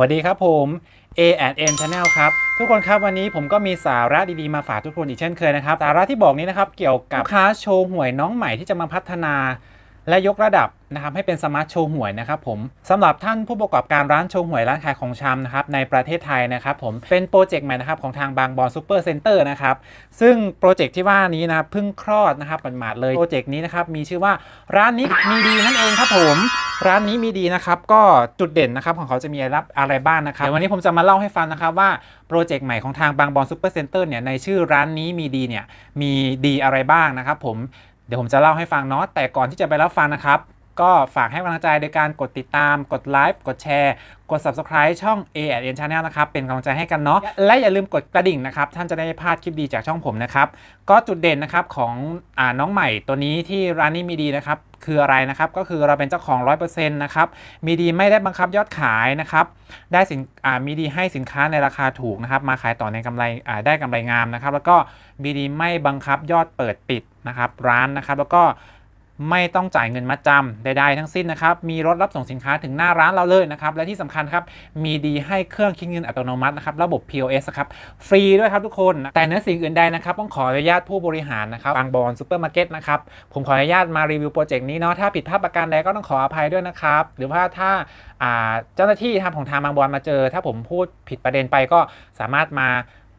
วัสดีครับผม A and N Channel ครับ ทุกคนครับวันนี้ผมก็มีสาระดีๆมาฝากทุกคนอีกเช่นเคยนะครับ สาระที่บอกนี้นะครับ เกี่ยวกับค้าโชว์หวยน้องใหม่ที่จะมาพัฒนา และยกระดับนะครับให้เป็นสมาร์ทโชว์หวยนะครับผมสำหรับท่านผู้ประกอบการร้านโชว์หวยร้านขายของชำนะครับในประเทศไทยนะครับผมเป็นโปรเจกต์ใหม่นะครับของทางบางบอนซูเปอร์เซ็นเตอร์นะครับซึ่งโปรเจกต์ที่ว่านี้นะครับเพิ่งคลอดนะครับหมาดๆเลยโปรเจกต์นี้นะครับมีชื่อว่าร้านนี้มีดีนั่นเองครับผมร้านนี้มีดีนะครับก็จุดเด่นนะครับของเขาจะมีอะไรอะไรบ้างนะครับเดี๋ยววันนี้ผมจะมาเล่าให้ฟังนะครับว่าโปรเจกต์ใหม่ของทางบางบอนซูเปอร์เซ็นเตอร์เนี่ยในชื่อร้านนี้มีดีเนี่ยมีดีอะไรบ้างนะครับผม เดี๋ยวผมจะเล่าให้ฟังเนาะแต่ก่อนที่จะไปรับฟังนะครับ ก็ฝากให้กำลังใจโดยการกดติดตาม กดไลค์กดแชร์กด subscribe ช่อง A N Channel นะครับ เป็นกำลังใจให้กันเนาะ และอย่าลืมกดกระดิ่งนะครับ ท่านจะได้ไม่พลาดคลิปดีจากช่องผมนะครับ ก็จุดเด่นนะครับของอาน้องใหม่ตัวนี้ที่ร้านนี้มีดีนะครับ คืออะไรนะครับ ก็คือเราเป็นเจ้าของ 100%นะครับ มีดีไม่ได้บังคับยอดขายนะครับ ได้สินอ่ามีดีให้สินค้าในราคาถูกนะครับ มาขายต่อในกำไรอ่าได้กำไรงามนะครับ แล้วก็มีดีไม่บังคับยอดเปิดปิดนะครับร้านนะครับ แล้วก็ ไม่ต้องจ่ายเงินมัดจำใดๆทั้งสิ้นนะครับ มีรถรับส่งสินค้าถึงหน้าร้านเราเลยนะครับ และที่สำคัญครับ มีดีให้เครื่องคิดเงินอัตโนมัตินะครับ ระบบ POS ครับ ฟรีด้วยครับทุกคน แต่เนื้อสิ่งอื่นใดนะครับ ต้องขออนุญาตผู้บริหารนะครับบางบอนซูเปอร์มาร์เก็ตนะครับ ผมขออนุญาตมารีวิวโปรเจกต์นี้เนาะ ถ้าผิดพลาดประการใดก็ต้องขออภัยด้วยนะครับ หรือว่าถ้าเจ้าหน้าที่ทางของทางบางบอนมาเจอ ถ้าผมพูดผิดประเด็นไปก็สามารถมา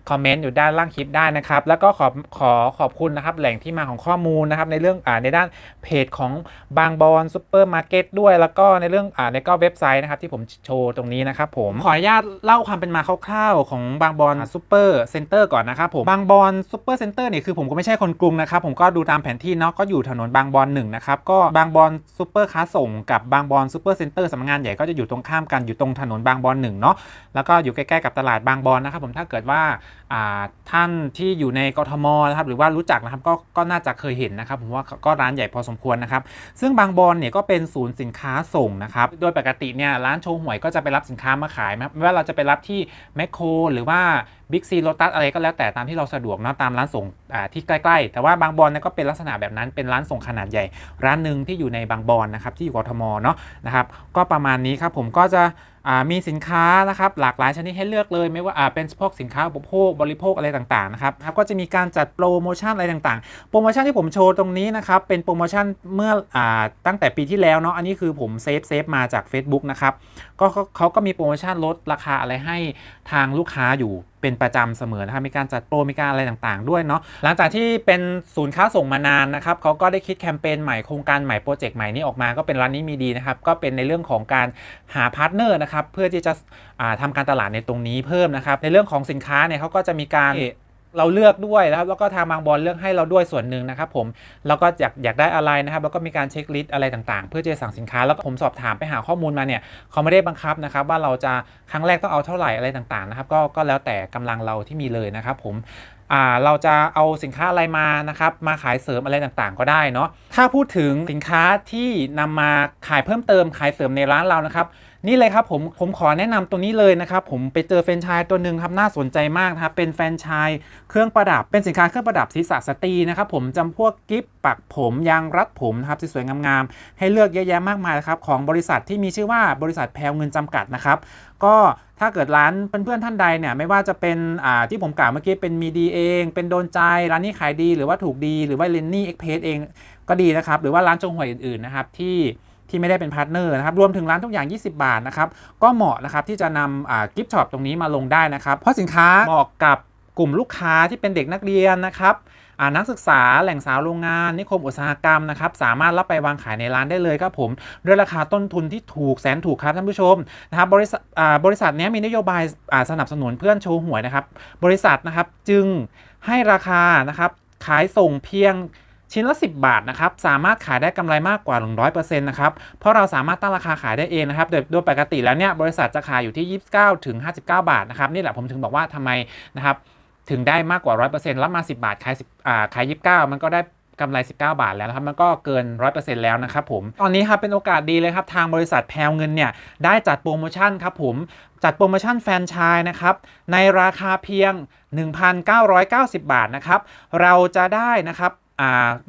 คอมเมนต์อยู่ด้านล่างคลิปได้นะครับ แล้วก็ขอขอขอบคุณนะครับแหล่งที่มาของข้อมูลนะครับในเรื่องอ่าในด้านเพจของบางบอนซูเปอร์มาร์เก็ตด้วย แล้วก็ในเรื่องอ่าในก็เว็บไซต์นะครับที่ผมโชว์ตรงนี้นะครับผมขออนุญาตเล่าความเป็นมาคร่าวๆ ของบางบอนซูเปอร์เซ็นเตอร์ก่อนนะครับผมบางบอนซูเปอร์เซ็นเตอร์เนี่ยคือผมก็ไม่ใช่คนกรุงนะครับผมก็ดูตามแผนที่เนาะก็อยู่ถนนบางบอนหนึ่งนะครับก็บางบอนซูเปอร์ค้าส่งกับบางบอนซูเปอร์เซ็นเตอร์สำนักงานใหญ่ก็จะอยู่ตรงข้ามกันอยู่ตรงถนนบางบอนหนึ่งเนาะแล้วก็อยู่ใกล้ๆกับตลาดบางบอนนะครับผมถ้าเกิดว่าอ่าท่านที่อยู่ในกทมนะครับหรือว่ารู้จักนะครับก็ก็น่าจะเคยเห็นนะครับผมว่าก็ร้านใหญ่พอสมควรนะครับซึ่งบางบอนเนี่ยก็เป็นศูนย์สินค้าส่งนะครับโดยปกติเนี่ยร้านโชว์หวยก็จะไปรับสินค้ามาขายนะครับไม่ว่าเราจะไปรับที่แมคโครหรือว่าบิ๊กซีโ o ตัสอะไรก็แล้วแต่ตามที่เราสะดวกนะตามร้านส่งที่ใกล้ๆ แต่ว่าบางบอนเนี่ยก็เป็นลักษณะแบบนั้นเป็นร้านส่งขนาดใหญ่ ร้านหนึ่งที่อยู่ในบางบอนนะครับที่อยู่กทมเนาะนะครับก็ประมาณนี้ครับผมก็จะ มีสินค้านะครับหลากหลายชนิดให้เลือกเลยไม่ว่าเป็นพวกสินค้าอุปโภคบริโภคอะไรต่างๆนะครับก็จะมีการจัดโปรโมชั่นอะไรต่างๆ โปรโมชั่นที่ผมโชว์ตรงนี้นะครับเป็นโปรโมชั่นเมื่ออตั้งแต่ปีที่แล้วเนาะอันนี้คือผมเซฟเซฟมาจาก Facebook นะครับก็เขาก็มีโปรโมชั่นลดราคาอะไรให้ทางลูกค้าอยู่ เป็นประจำเสมอนะครับมีการจัดโปรมีการอะไรต่างๆ ด้วยเนาะหลังจากที่เป็นศูนย์ค้าส่งมานานนะครับเขาก็ได้คิดแคมเปญใหม่โครงการใหม่โปรเจกต์ใหม่นี้ออกมาก็เป็นร้านนี้มีดีนะครับก็เป็นในเรื่องของการหาพาร์ทเนอร์นะครับเพื่อที่จะทำทำการตลาดในตรงนี้เพิ่มนะครับในเรื่องของสินค้าเนี่ยเขาก็จะมีการ เราเลือกด้วยนะครับแล้วก็ทางบางบอลเลือกให้เราด้วยส่วนหนึ่งนะครับผมแล้วก็อยากอยากได้อะไรนะครับแล้วก็มีการเช็คลิสต์อะไรต่างๆ เพื่อจะสั่งสินค้าแล้วก็ผมสอบถามไปหาข้อมูลมาเนี่ยเขาไม่ได้บังคับนะครับว่าเราจะครั้งแรกต้องเอาเท่าไหร่อะไรต่างๆนะครับก็ก็แล้วแต่กำลังเราที่มีเลยนะครับผมอ่าเราจะเอาสินค้าอะไรมานะครับมาขายเสริมอะไรต่างๆ ก็ได้เนาะถ้าพูดถึงสินค้าที่นำมาขายเพิ่มเติมขายเสริมในร้านเรานะครับ นี่เลยครับผมผมขอแนะนำตัวนี้เลยนะครับผมไปเจอแฟรนไชส์ตัวหนึ่งครับน่าสนใจมากนะครับเป็นแฟรนไชส์เครื่องประดับเป็นสินค้าเครื่องประดับศีรษะสตรีนะครับผมจำพวกกิฟปักผมยางรัดผมนะครับสวยๆงามๆให้เลือกเยอะแยะมากมายนะครับของบริษัทที่มีชื่อว่าบริษัทแพลวเงินจำกัดนะครับก็ถ้าเกิดร้านเพื่อนๆท่านใดเนี่ยไม่ว่าจะเป็นที่ผมกล่าวเมื่อกี้เป็นมีดีเอง เป็นโดนใจร้านนี้ขายดีหรือว่าถูกดีหรือว่าเลนนี่เอ็กเพสเองก็ดีนะครับหรือว่าร้านจงหวยอื่นๆนะครับที่ ที่ไม่ได้เป็นพาร์ทเนอร์นะครับรวมถึงร้านทุกอย่าง 20 บาทนะครับก็เหมาะนะครับที่จะนำกิฟต์ช็อปตรงนี้มาลงได้นะครับ เพราะสินค้าเหมาะกับกลุ่มลูกค้าที่เป็นเด็กนักเรียนนะครับนักศึกษาแหล่งสาวโรงงาน นิคมอุตสาหกรรมนะครับสามารถรับไปวางขายในร้านได้เลยครับผมด้วยราคาต้นทุนที่ถูกแสนถูกครับท่านผู้ชมนะครับบริษัทบริษัทนี้มีนโยบายสนับสนุนเพื่อนโชว์หวยนะครับบริษัทนะครับจึงให้ราคานะครับขายส่งเพียง ชิ้นละ 10 บาทนะครับสามารถขายได้กำไรมากกว่า 100%นะครับเพราะเราสามารถตั้งราคาขายได้เองนะครับโดยโดยปกติแล้วเนี่ยบริษัทจะขายอยู่ที่ 29ถึง59 บาทนะครับนี่แหละผมถึงบอกว่าทำไมนะครับถึงได้มากกว่า 100%รับมา 10 บาทขาย10อ่าขาย 29 มันก็ได้กำไร 19 บาทแล้วนะครับ มันก็เกิน 100%แล้วนะครับผม ตอนนี้ครับเป็นโอกาสดีเลยครับ ทางบริษัทแพลวเงินเนี่ย ได้จัดโปรโมชั่นครับผม จัดโปรโมชั่นแฟนชส์นะครับ ในราคาเพียง 1,990 บาทนะครับ เราจะได้นะครับอ่า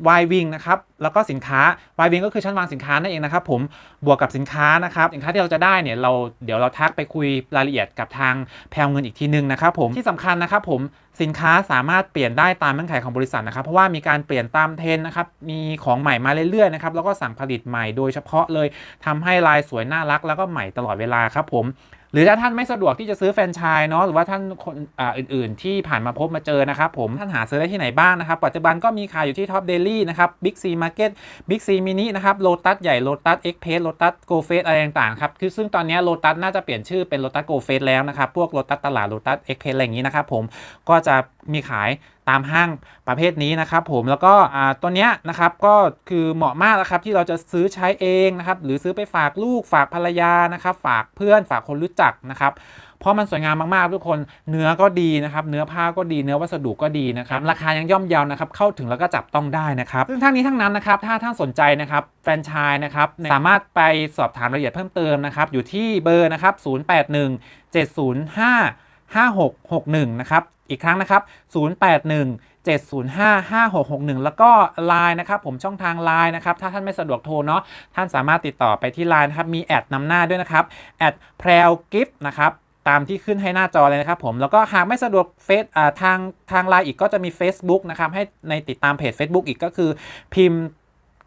วายวิงนะครับแล้วก็สินค้าวายวินก็คือชั้นวางสินค้านั่นเองนะครับผมบวกกับสินค้านะครับสินค้าที่เราจะได้เนี่ยเราเดี๋ยวเราทักไปคุยรายละเอียดกับทางแพลวเงินอีกทีนึงนะครับผมที่สำคัญนะครับผมสินค้าสามารถเปลี่ยนได้ตามเงื่อนไขของบริษัทนะครับ เพราะว่ามีการเปลี่ยนตามเทรนนะครับมีของใหม่มาเรื่อยๆนะครับแล้วก็สั่งผลิตใหม่โดยเฉพาะเลยทำให้ลายสวยน่ารัก แล้วก็ใหม่ตลอดเวลาครับผม หรือถ้าท่านไม่สะดวกที่จะซื้อแฟรนไชส์เนาะหรือว่าท่านคนอ,อื่น ๆ ที่ผ่านมาพบมาเจอนะครับผมท่านหาซื้อได้ที่ไหนบ้างนะครับ ปัจจุบันก็มีขายอยู่ที่ท็อปเดลี่นะครับบิ๊กซีมาร์เก็ตบิ๊กซีมินินะครับโลตัสใหญ่โลตัสเอ็กเพสโลตัสโกเฟสอะไรต่างๆครับคือซึ่งตอนนี้โลตัสน่าจะเปลี่ยนชื่อเป็นโลตัสโกเฟสแล้วนะครับพวกโลตัสตลาดโลตัสเอ็กเพสอะไรอย่างนี้นะครับผมก็จะมีขาย ตามห้างประเภทนี้นะครับผมแล้วก็ตัวเนี้ยนะครับก็คือเหมาะมากนะครับที่เราจะซื้อใช้เองนะครับหรือซื้อไปฝากลูกฝากภรรยานะครับฝากเพื่อนฝากคนรู้จักนะครับเพราะมันสวยงามมากๆทุกคนเนื้อก็ดีนะครับเนื้อผ้าก็ดีเนื้อวัสดุก็ดีนะครับราคายังย่อมเยานะครับเข้าถึงแล้วก็จับต้องได้นะครับซึ่งทั้งนี้ทั้งนั้นนะครับถ้าท่านสนใจนะครับแฟรนไชส์นะครับสามารถไปสอบถามรายละเอียดเพิ่มเติมนะครับอยู่ที่เบอร์นะครับ081 705 5661 นะครับ อีกครั้งนะครับ 081 705 5661 แล้วก็ Line นะครับผมช่องทาง Line นะครับ ถ้าท่านไม่สะดวกโทรเนาะท่านสามารถติดต่อไปที่ Line นะครับ มีแอดนำหน้าด้วยนะครับแอดแพรวกิฟต์นะครับตามที่ขึ้นให้หน้าจอเลยนะครับผมแล้วก็หากไม่สะดวกเฟซทางทางไลน์อีกก็จะมี Facebook นะครับให้ในติดตามเพจ Facebook อีกก็คือพิมพ์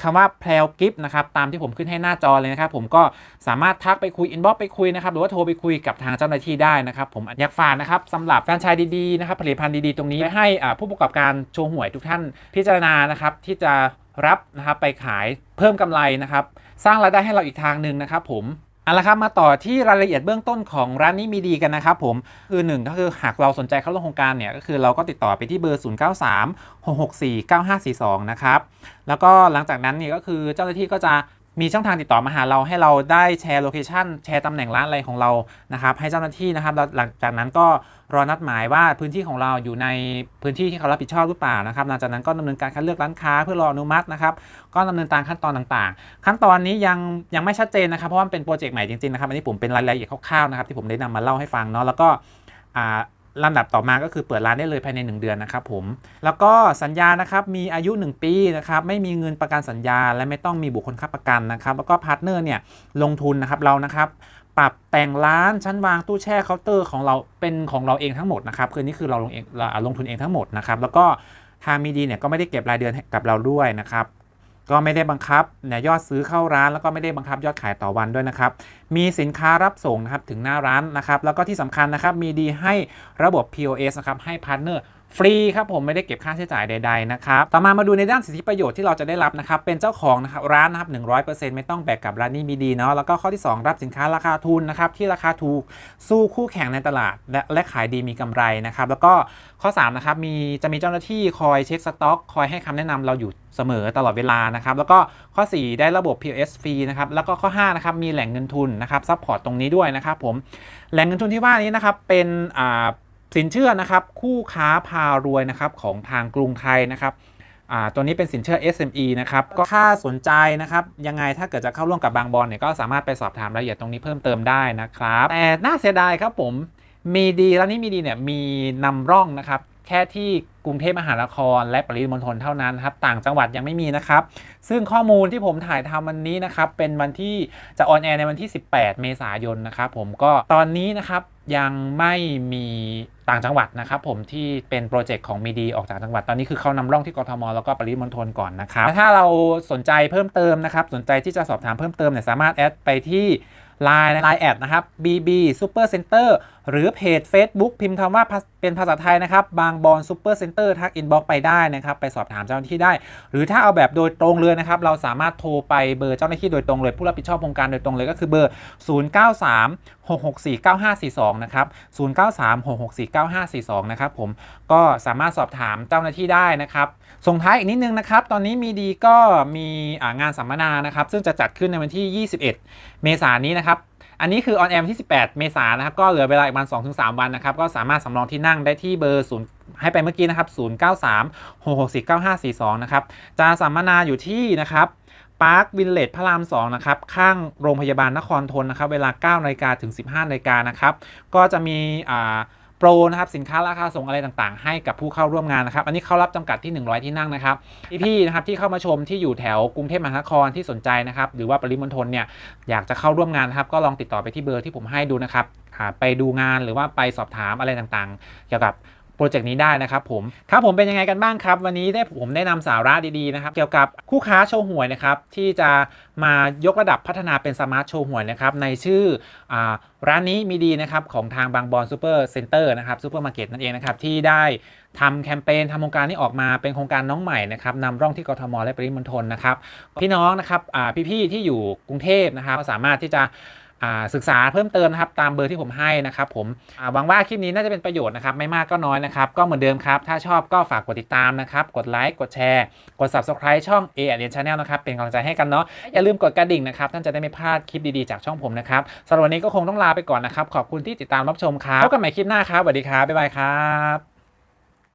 คำว่าแพลวกิฟต์นะครับตามที่ผมขึ้นให้หน้าจอเลยนะครับผมก็สามารถทักไปคุยอินบ็อกไปคุยนะครับหรือว่าโทรไปคุยกับทางเจ้าหน้าที่ได้นะครับผมอยากฝากนะครับสำหรับแฟรนไชส์ดีๆนะครับผลิตภัณฑ์ดีๆ ตรงนี้ให้ผู้ประกอบการโชว์หวยทุกท่านพิจารณานะครับที่จะรับนะครับไปขายเพิ่มกำไรนะครับสร้างรายได้ให้เราอีกทางหนึ่งนะครับผม เอาละครับมาต่อที่รายละเอียดเบื้องต้นของร้านนี้มีดีกันนะครับผมคือหนึ่งก็คือหากเราสนใจเข้าร่วมโครงการเนี่ยก็คือเราก็ติดต่อไปที่เบอร์ 0 9 3 6 6 4 9 5 4 2 นะครับ แล้วก็หลังจากนั้นเนี่ยก็คือเจ้าหน้าที่ก็จะ มีช่องทางติดต่อมาหาเราให้เราได้แชร์โลเคชันแชร์ตำแหน่งร้านอะไรของเรานะครับให้เจ้าหน้าที่นะครับหลังจากนั้นก็รอนัดหมายว่าพื้นที่ของเราอยู่ในพื้นที่ที่เขารับผิดชอบหรือเปล่านะครับหลังจากนั้นก็ดำเนินการคัดเลือกร้านค้าเพื่อรออนุมัตินะครับก็ดำเนินตามขั้นตอนต่างๆ ขั้นตอนนี้ยังยังไม่ชัดเจนนะครับเพราะว่าเป็นโปรเจกต์ใหม่จริงๆนะครับอันนี้ผมเป็นรายละเอียดคร่าวๆนะครับที่ผมได้นำมาเล่าให้ฟังเนาะแล้วก็ ลำดับต่อมาก็คือเปิดร้านได้เลยภายใน 1 เดือนนะครับผมแล้วก็สัญญานะครับมีอายุ 1 ปีนะครับไม่มีเงินประกันสัญญา และไม่ต้องมีบุคคลค้ำประกันนะครับแล้วก็พาร์ทเนอร์เนี่ยลงทุนนะครับเรานะครับปรับแต่งร้านชั้นวางตู้แช่เคาน์เตอร์ของเราเป็นของเราเองทั้งหมดนะครับคือนี่คือเราลงเองเราลงทุนเองทั้งหมดนะครับแล้วก็ทางมีดีเนี่ยก็ไม่ได้เก็บรายเดือนกับเราด้วยนะครับ ก็ไม่ได้บังคับเนี่ยยอดซื้อเข้าร้านแล้วก็ไม่ได้บังคับยอดขายต่อวันด้วยนะครับ มีสินค้ารับส่งนะครับถึงหน้าร้านนะครับ แล้วก็ที่สำคัญนะครับมีดีให้ระบบ POS นะครับให้พาร์ทเนอร์ ฟรีครับผมไม่ได้เก็บค่าใช้จ่ายใดๆนะครับต่อมามาดูในด้านสิทธิประโยชน์ที่เราจะได้รับนะครับเป็นเจ้าของนะครับร้านนะครับ100%ไม่ต้องแบกกับร้านนี้มีดีเนาะแล้วก็ข้อที่ 2 รับสินค้าราคาทุนนะครับที่ราคาถูกสู้คู่แข่งในตลาด และและขายดีมีกำไรนะครับแล้วก็ข้อ3นะครับมีจะมีเจ้าหน้าที่คอยเช็คสต็อกคอยให้คำแนะนำเราอยู่เสมอตลอดเวลานะครับแล้วก็ข้อ 4 ได้ระบบ POS ฟรีนะครับแล้วก็ข้อ5นะครับมีแหล่งเงินทุนนะครับซัพพอร์ตตรงนี้ด้วยนะครับผมแหล่งเงินทุนที่ว่านี้นะครับเป็นอ่า สินเชื่อนะครับคู่ค้าพารวยนะครับของทางกรุงไทยนะครับตัวนี้เป็นสินเชื่อ SME นะครับก็ถ้าสนใจนะครับยังไงถ้าเกิดจะเข้าร่วมกับบางบอลเนี่ยก็สามารถไปสอบถามรายละเอียดตรงนี้เพิ่มเติมได้นะครับแต่น่าเสียดายครับผมมีดีแล้วนี่มีดีเนี่ยมีนำร่องนะครับแค่ที่กรุงเทพมหานคร และปริมณฑลเท่านั้นครับต่างจังหวัดยังไม่มีนะครับ ซึ่งข้อมูลที่ผมถ่ายทำวันนี้นะครับเป็นวันที่จะออนแอร์ในวันที่ 18 เมษายนนะครับผมก็ตอนนี้นะครับ ยังไม่มีต่างจังหวัดนะครับผมที่เป็นโปรเจกต์ของมีดีออกจากจังหวัดตอนนี้คือเขานำร่องที่กทมแล้วก็ปริมณฑลก่อนนะครับถ้าเราสนใจเพิ่มเติมนะครับสนใจที่จะสอบถามเพิ่มเติมเนี่ยสามารถแอดไปที่ Line ไลน์แอดนะครับ BB Super Center หรือเพจ Facebook พิมพ์คำว่าเป็นภาษาไทยนะครับ บางบอนซูเปอร์เซ็นเตอร์ทักอินบ็อกไปได้นะครับ ไปสอบถามเจ้าหน้าที่ได้ หรือถ้าเอาแบบโดยตรงเลยนะครับ เราสามารถโทรไปเบอร์เจ้าหน้าที่โดยตรงเลย ผู้รับผิดชอบโครงการโดยตรงเลยก็คือเบอร์ 093 664 9542 นะครับ 093 664 9542 นะครับผมก็สามารถสอบถามเจ้าหน้าที่ได้นะครับส่งท้ายอีกนิดนึงนะครับ ตอนนี้มีดีก็มีงานสัมมนานะครับ ซึ่งจะจัดขึ้นในวันที่ 21 เมษายนนี้นะครับ อันนี้คือออนแอร์ที่ 18 เมษายนนะครับ ก็เหลือเวลาอีกประมาณ2-3 วันนะครับ ก็สามารถสำรองที่นั่งได้ที่เบอร์0ให้ไปเมื่อกี้นะครับ 093 664 9542 นะครับ จะสัมมนาอยู่ที่นะครับปาร์ควินเลจพระราม 2 นะครับ ข้างโรงพยาบาลนครทนนะครับ เวลา9นาฬิกาถึง 15นาฬิกานะครับ ก็จะมีอ่า รนะครับสินค้าราคาส่งอะไรต่างๆ ให้กับผู้เข้าร่วมงานนะครับ อันนี้เขารับจำกัดที่ 100 ที่นั่งนะครับพี่ๆนะครับที่เข้ามาชมที่อยู่แถวกรุงเทพมหานครที่สนใจนะครับ หรือว่าปริมณฑลเนี่ยอยากจะเข้าร่วมงานนะครับ ก็ลองติดต่อไปที่เบอร์ที่ผมให้ดูนะครับไปดูงานหรือว่าไปสอบถามอะไรต่างๆ เกี่ยวกับ โปรเจกต์นี้ได้นะครับผมครับผมเป็นยังไงกันบ้างครับ วันนี้ได้ผมได้นำสาระดีๆนะครับเกี่ยวกับคู่ค้าโชว์หวยนะครับที่จะมายกระดับพัฒนาเป็นสมาร์ทโชว์หวยนะครับในชื่ออร้านนี้มีดีนะครับของทางบางบอนซูเปอร์เซ็นเตอร์นะครับซูเปอร์มาร์เก็ตนั่นเองนะครับที่ได้ทำแคมเปญทำโครงการนี้ออกมาเป็นโครงการน้องใหม่นะครับนำร่องที่กทมและปริมณฑลนะครับพี่น้องนะครับพี่ๆที่อยู่กรุงเทพนะครับก็สามารถที่จะ ศึกษาเพิ่มเติมนะครับตามเบอร์ที่ผมให้นะครับผมอ่าหวังว่าคลิปนี้น่าจะเป็นประโยชน์นะครับไม่มากก็น้อยนะครับก็เหมือนเดิมครับ ถ้าชอบก็ฝากกดติดตามนะครับกดไลค์กดแชร์ กด subscribe ช่อง A อ n Channel นะครับเป็นกำลังใจให้กันเนาะอย่าลืมกดกระดิ่งนะครับท่านจะได้ไม่พลาดคลิปดีๆจากช่องผมนะครับสำหรับวันนี้ก็คงต้องลาไปก่อนนะครับขอบคุณที่ติดตามรับชมครับพบกันใหม่คลิปหน้าครับสวัสดีครับบ๊ายบายครับ